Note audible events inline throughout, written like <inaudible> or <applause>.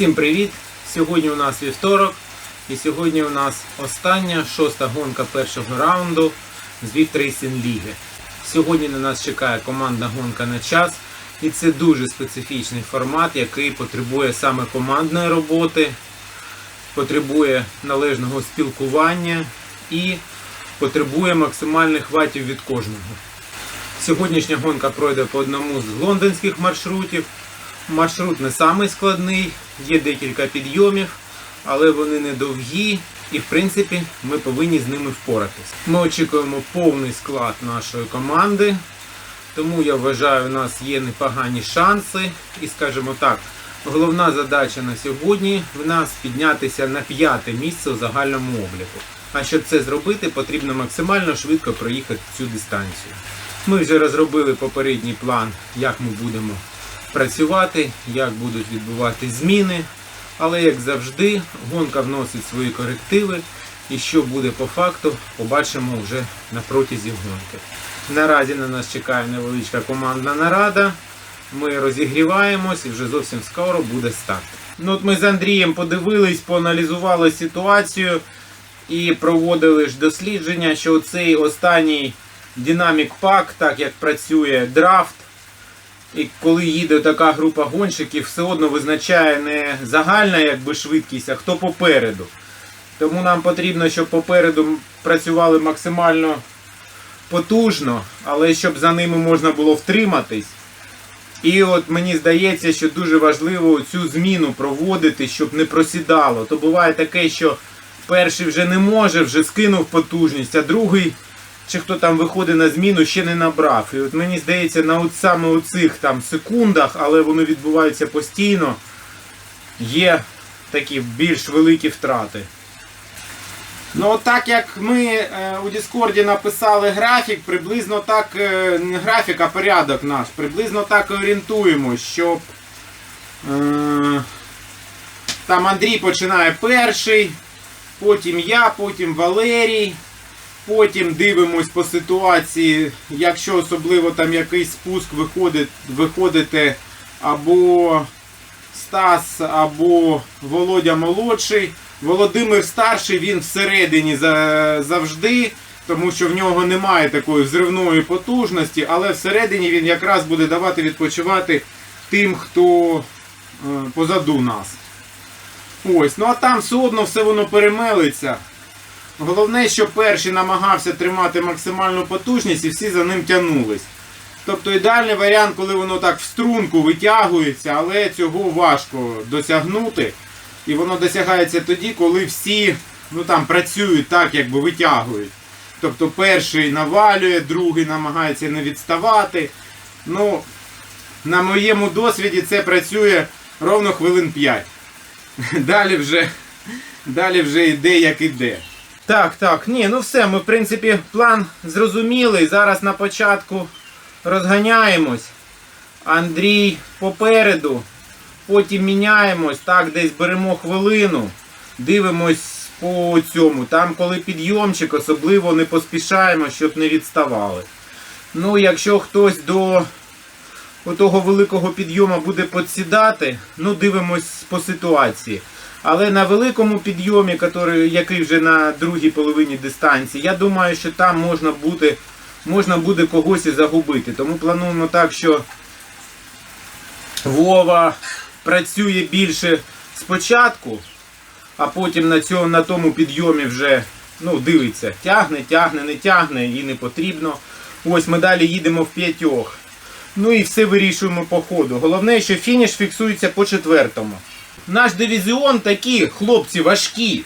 Всім привіт! Сьогодні у нас вівторок і сьогодні у нас остання шоста гонка першого раунду з Vift Ліги. Сьогодні на нас чекає командна гонка на час, і це дуже специфічний формат, який потребує саме командної роботи, потребує належного спілкування і потребує максимальних ватів від кожного. Сьогоднішня гонка пройде по одному з лондонських маршрутів. Маршрут не самий складний, є декілька підйомів, але вони не довгі і в принципі ми повинні з ними впоратись. Ми очікуємо повний склад нашої команди, тому я вважаю, у нас є непогані шанси. І скажімо так, головна задача на сьогодні в нас піднятися на п'яте місце у загальному обліку. А щоб це зробити, потрібно максимально швидко проїхати цю дистанцію. Ми вже розробили попередній план, як ми будемо працювати, як будуть відбувати зміни. Але як завжди, гонка вносить свої корективи, і що буде по факту, побачимо вже на протязі гонки. Наразі на нас чекає невеличка командна нарада. Ми розігріваємось і вже зовсім скоро буде старт. Ну от ми з Андрієм подивились, поаналізували ситуацію і проводили ж дослідження, що цей останній динамік пак, так як працює драфт, і коли їде така група гонщиків, все одно визначає не загальна якби, швидкість, а хто попереду. Тому нам потрібно, щоб попереду працювали максимально потужно, але щоб за ними можна було втриматись. І от мені здається, що дуже важливо цю зміну проводити, щоб не просідало. То буває таке, що перший вже не може, вже скинув потужність, а другий чи хто там виходить на зміну, ще не набрав. І от мені здається, на от саме у цих там секундах, але воно відбувається постійно, є такі більш великі втрати. Ну, так як ми е, у Діскорді написали графік, приблизно так, е, не графік, а порядок наш, приблизно так і орієнтуємось, щоб е, там Андрій починає перший, потім я, потім Валерій. Потім дивимось по ситуації, якщо особливо там якийсь спуск виходить, виходите або Стас, або Володя молодший. Володимир старший, він всередині завжди, тому що в нього немає такої взривної потужності, але всередині він якраз буде давати відпочивати тим, хто е, позаду нас. Ось, ну а там все одно все воно перемелиться. Головне, що перший намагався тримати максимальну потужність і всі за ним тягнулись. Тобто ідеальний варіант, коли воно так в струнку витягується, але цього важко досягнути. І воно досягається тоді, коли всі ну, там, працюють так, якби витягують. Тобто перший навалює, другий намагається не відставати. Ну, на моєму досвіді це працює ровно хвилин 5. <laughs> Далі вже, далі вже йде як іде. Так, так, ні, ну все, ми в принципі план зрозумілий. Зараз на початку розганяємось. Андрій попереду. Потім міняємось, так, десь беремо хвилину, дивимось по цьому. Там, коли підйомчик, особливо не поспішаємо, щоб не відставали. Ну, якщо хтось до того великого підйому буде підсідати, ну дивимось по ситуації. Але на великому підйомі, який, вже на другій половині дистанції, я думаю, що там можна буде, можна буде когось і загубити. Тому плануємо так, що Вова працює більше спочатку, а потім на, цьому, на тому підйомі вже ну, дивиться, тягне, тягне, не тягне і не потрібно. Ось ми далі їдемо в п'ятьох. Ну і все вирішуємо по ходу. Головне, що фініш фіксується по четвертому. Наш дивізіон такі хлопці важкі.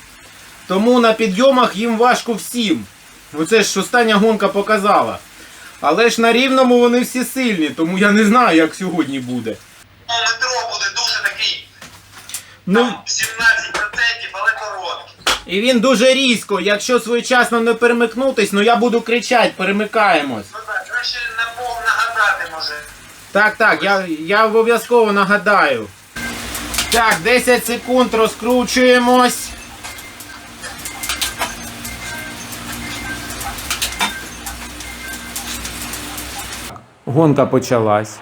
Тому на підйомах їм важко всім. Оце ж остання гонка показала. Але ж на рівному вони всі сильні, тому я не знаю, як сьогодні буде. Ну, метро буде дуже такий, Ну, там 17%, але короткий. і він дуже різко. Якщо своєчасно не перемикнутись, ну я буду кричати, перемикаємось. Ну так, краще напов нагадати може. Так, так, я, я обов'язково нагадаю. Так, 10 секунд розкручуємось. Гонка почалась.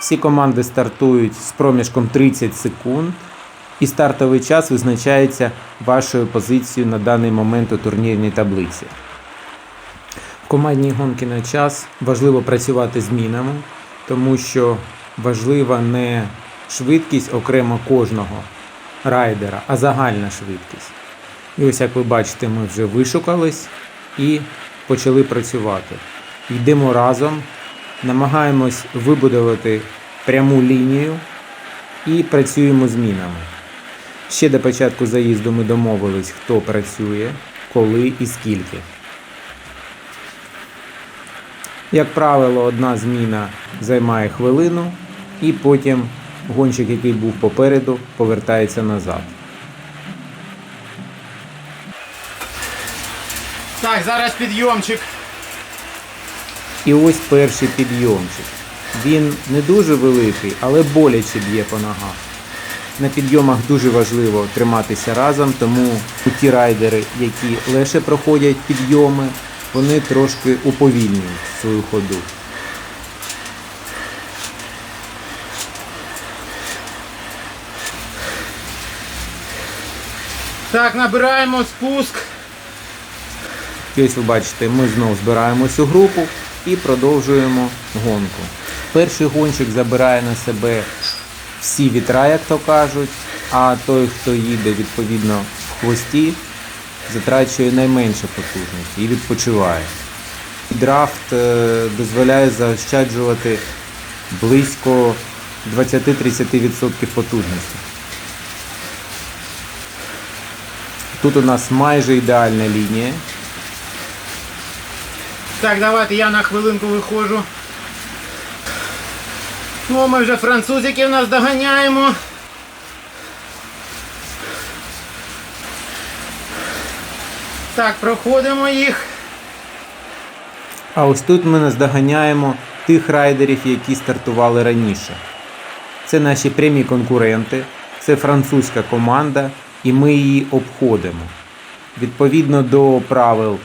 Всі команди стартують з проміжком 30 секунд. І стартовий час визначається вашою позицією на даний момент у турнірній таблиці. В командній гонки на час важливо працювати змінами, тому що важлива не швидкість окремо кожного райдера, а загальна швидкість. І ось як ви бачите, ми вже вишукались і почали працювати. Йдемо разом, намагаємось вибудувати пряму лінію і працюємо змінами. Ще до початку заїзду ми домовились, хто працює, коли і скільки. Як правило, одна зміна займає хвилину, і потім гонщик, який був попереду, повертається назад. Так, зараз підйомчик. І ось перший підйомчик. Він не дуже великий, але боляче б'є по ногах. На підйомах дуже важливо триматися разом, тому ті райдери, які легше проходять підйоми, вони трошки уповільнюють свою ходу. Так, набираємо спуск. Ось ви бачите, ми знову збираємось у групу і продовжуємо гонку. Перший гонщик забирає на себе всі вітра, як то кажуть, а той, хто їде відповідно в хвості, затрачує найменше потужності і відпочиває. Драфт е, дозволяє заощаджувати близько 20-30% потужності. Тут у нас майже ідеальна лінія. Так, давайте я на хвилинку виходжу. О, ми вже французиків нас доганяємо. Так, проходимо їх. А ось тут ми наздоганяємо тих райдерів, які стартували раніше. Це наші прямі конкуренти, це французька команда, і ми її обходимо. Відповідно до правил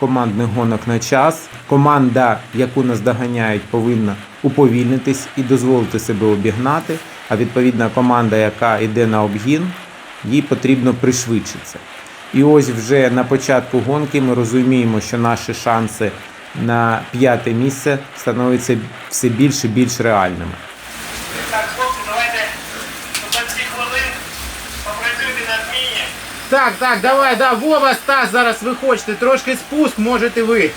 командних гонок на час, команда, яку наздоганяють, повинна уповільнитись і дозволити себе обігнати. А відповідна команда, яка йде на обгін, їй потрібно пришвидшитися. І ось вже на початку гонки ми розуміємо, що наші шанси на п'яте місце становляться все більш і більш реальними. Так, хлопці, давайте до 20 хвилин попрацюйте на зміні. Так, так, давай, да, Вова, Стас, зараз ви хочете. Трошки спуск можете ви.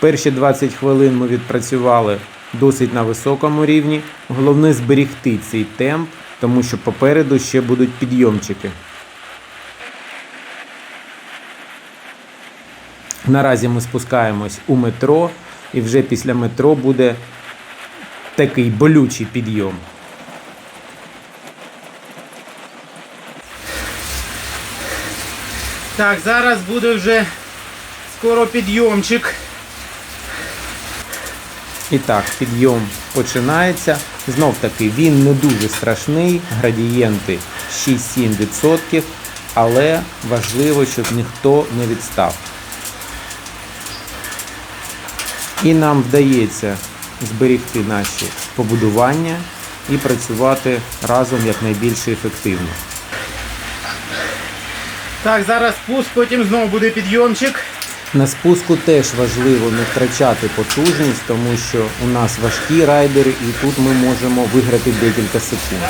Перші 20 хвилин ми відпрацювали досить на високому рівні. Головне зберігти цей темп, тому що попереду ще будуть підйомчики. Наразі ми спускаємось у метро, і вже після метро буде такий болючий підйом. Так, зараз буде вже скоро підйомчик. І так, підйом починається. Знов таки він не дуже страшний, градієнти 6-7%, але важливо, щоб ніхто не відстав. І нам вдається зберегти наші побудування і працювати разом якнайбільше ефективно. Так, зараз спуск, потім знову буде підйомчик. На спуску теж важливо не втрачати потужність, тому що у нас важкі райдери, і тут ми можемо виграти декілька секунд.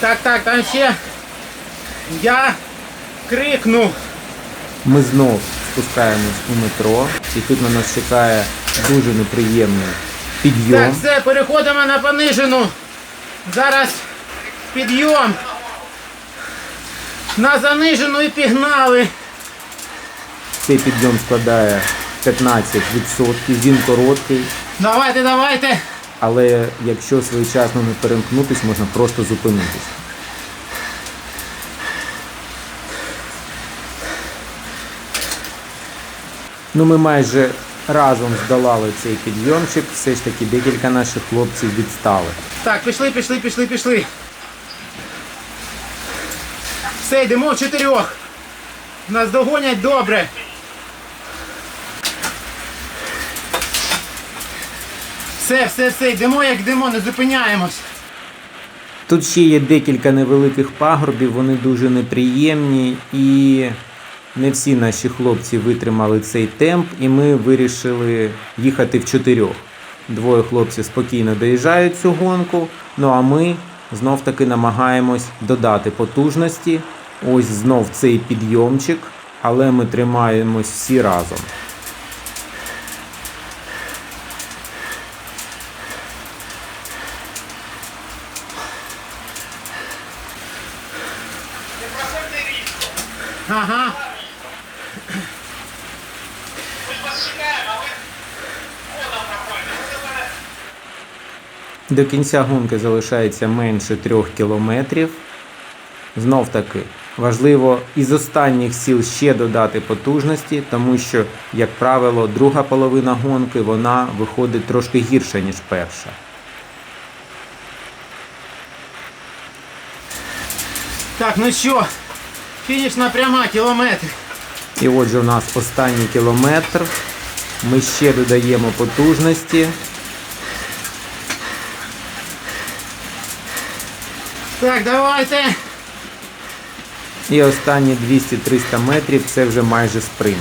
Так, так, там ще. Я крикну. Ми знов спускаємось у метро, і тут на нас чекає дуже неприємний Так, все, переходимо на понижену. Зараз підйом. На занижену і пігнали. Цей підйом складає 15%, він короткий, Давайте, давайте. але якщо своєчасно не перемкнутись, можна просто зупинитись. Ну, ми майже разом здолали цей підйомчик, все ж таки декілька наших хлопців відстали. Так, пішли, пішли, пішли, пішли. Все, йдемо в чотирьох. Нас догонять добре. Все, все, все, йдемо як йдемо, не зупиняємось. Тут ще є декілька невеликих пагорбів, вони дуже неприємні і не всі наші хлопці витримали цей темп, і ми вирішили їхати в чотирьох. Двоє хлопців спокійно доїжджають цю гонку, ну а ми знов таки намагаємось додати потужності. Ось знов цей підйомчик, але ми тримаємось всі разом. Не проходьте різко. Ага. Ми ж вас чекаємо, а ви ходом проходите. Це мене До кінця гонки залишається менше трьох кілометрів. Знов таки важливо із останніх сіл ще додати потужності, тому що, як правило, друга половина гонки вона виходить трошки гірше, ніж перша. Так, ну що, фінішна пряма, кілометр. І отже, у нас останній кілометр. Ми ще додаємо потужності. Так, давайте. І останні 200-300 метрів це вже майже спринт.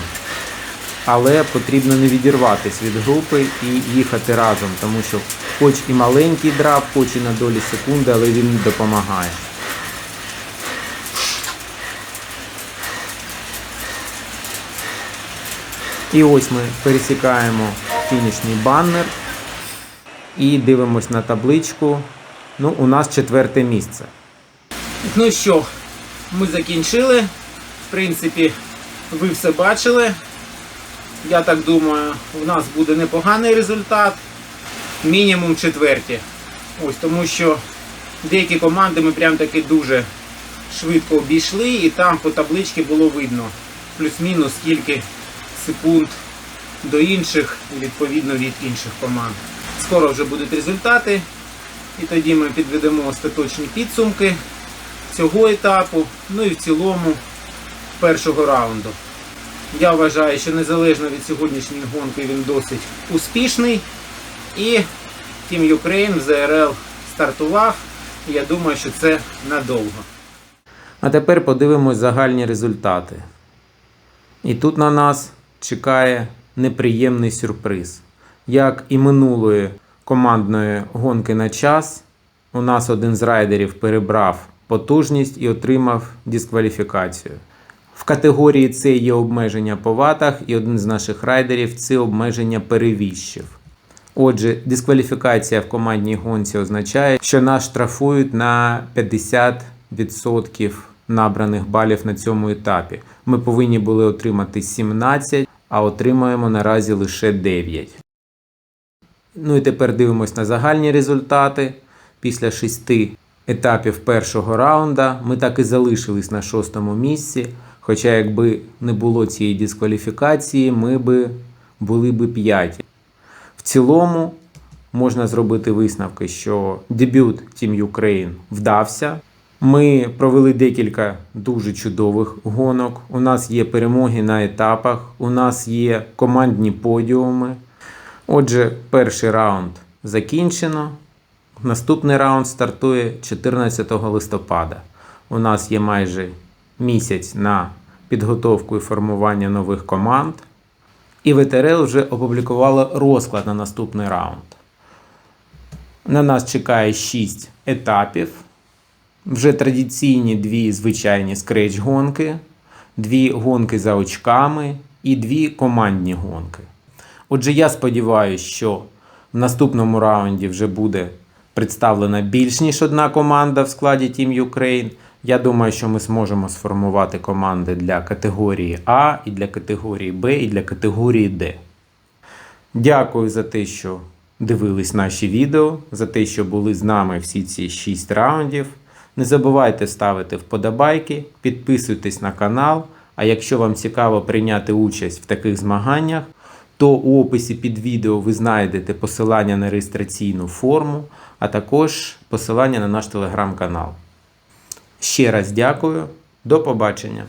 Але потрібно не відірватися від групи і їхати разом, тому що хоч і маленький драв, хоч і на долі секунди, але він допомагає. І ось ми пересікаємо фінішний баннер і дивимось на табличку. Ну, у нас четверте місце. Ну що, ми закінчили. В принципі, ви все бачили. Я так думаю, у нас буде непоганий результат. Мінімум четверті. Ось тому що деякі команди ми прям таки дуже швидко обійшли, і там по табличці було видно плюс-мінус скільки секунд до інших і відповідно від інших команд. Скоро вже будуть результати, і тоді ми підведемо остаточні підсумки цього етапу, ну і в цілому першого раунду. Я вважаю, що незалежно від сьогоднішньої гонки він досить успішний. І Team Ukraine в ЗРЛ стартував. Я думаю, що це надовго. А тепер подивимось загальні результати. І тут на нас чекає неприємний сюрприз. Як і минулої командної гонки на час, у нас один з райдерів перебрав потужність і отримав дискваліфікацію. В категорії С є обмеження по ватах, і один з наших райдерів це обмеження перевіщив. Отже, дискваліфікація в командній гонці означає, що нас штрафують на 50% набраних балів на цьому етапі. Ми повинні були отримати 17, а отримаємо наразі лише 9. Ну і тепер дивимось на загальні результати. Після шести етапів першого раунда ми так і залишились на шостому місці. Хоча, якби не було цієї дискваліфікації, ми би були би п'яті. В цілому можна зробити висновки, що дебют Team Ukraine вдався. Ми провели декілька дуже чудових гонок. У нас є перемоги на етапах, у нас є командні подіуми. Отже, перший раунд закінчено. Наступний раунд стартує 14 листопада. У нас є майже місяць на підготовку і формування нових команд. І ВТРЛ вже опублікувало розклад на наступний раунд. На нас чекає 6 етапів. Вже традиційні дві звичайні скреч-гонки, дві гонки за очками і дві командні гонки. Отже, я сподіваюся, що в наступному раунді вже буде представлена більш ніж одна команда в складі Team Ukraine. Я думаю, що ми зможемо сформувати команди для категорії А, і для категорії Б, і для категорії Д. Дякую за те, що дивились наші відео, за те, що були з нами всі ці 6 раундів. Не забувайте ставити вподобайки, підписуйтесь на канал. А якщо вам цікаво прийняти участь в таких змаганнях, то у описі під відео ви знайдете посилання на реєстраційну форму, а також посилання на наш телеграм-канал. Ще раз дякую, до побачення!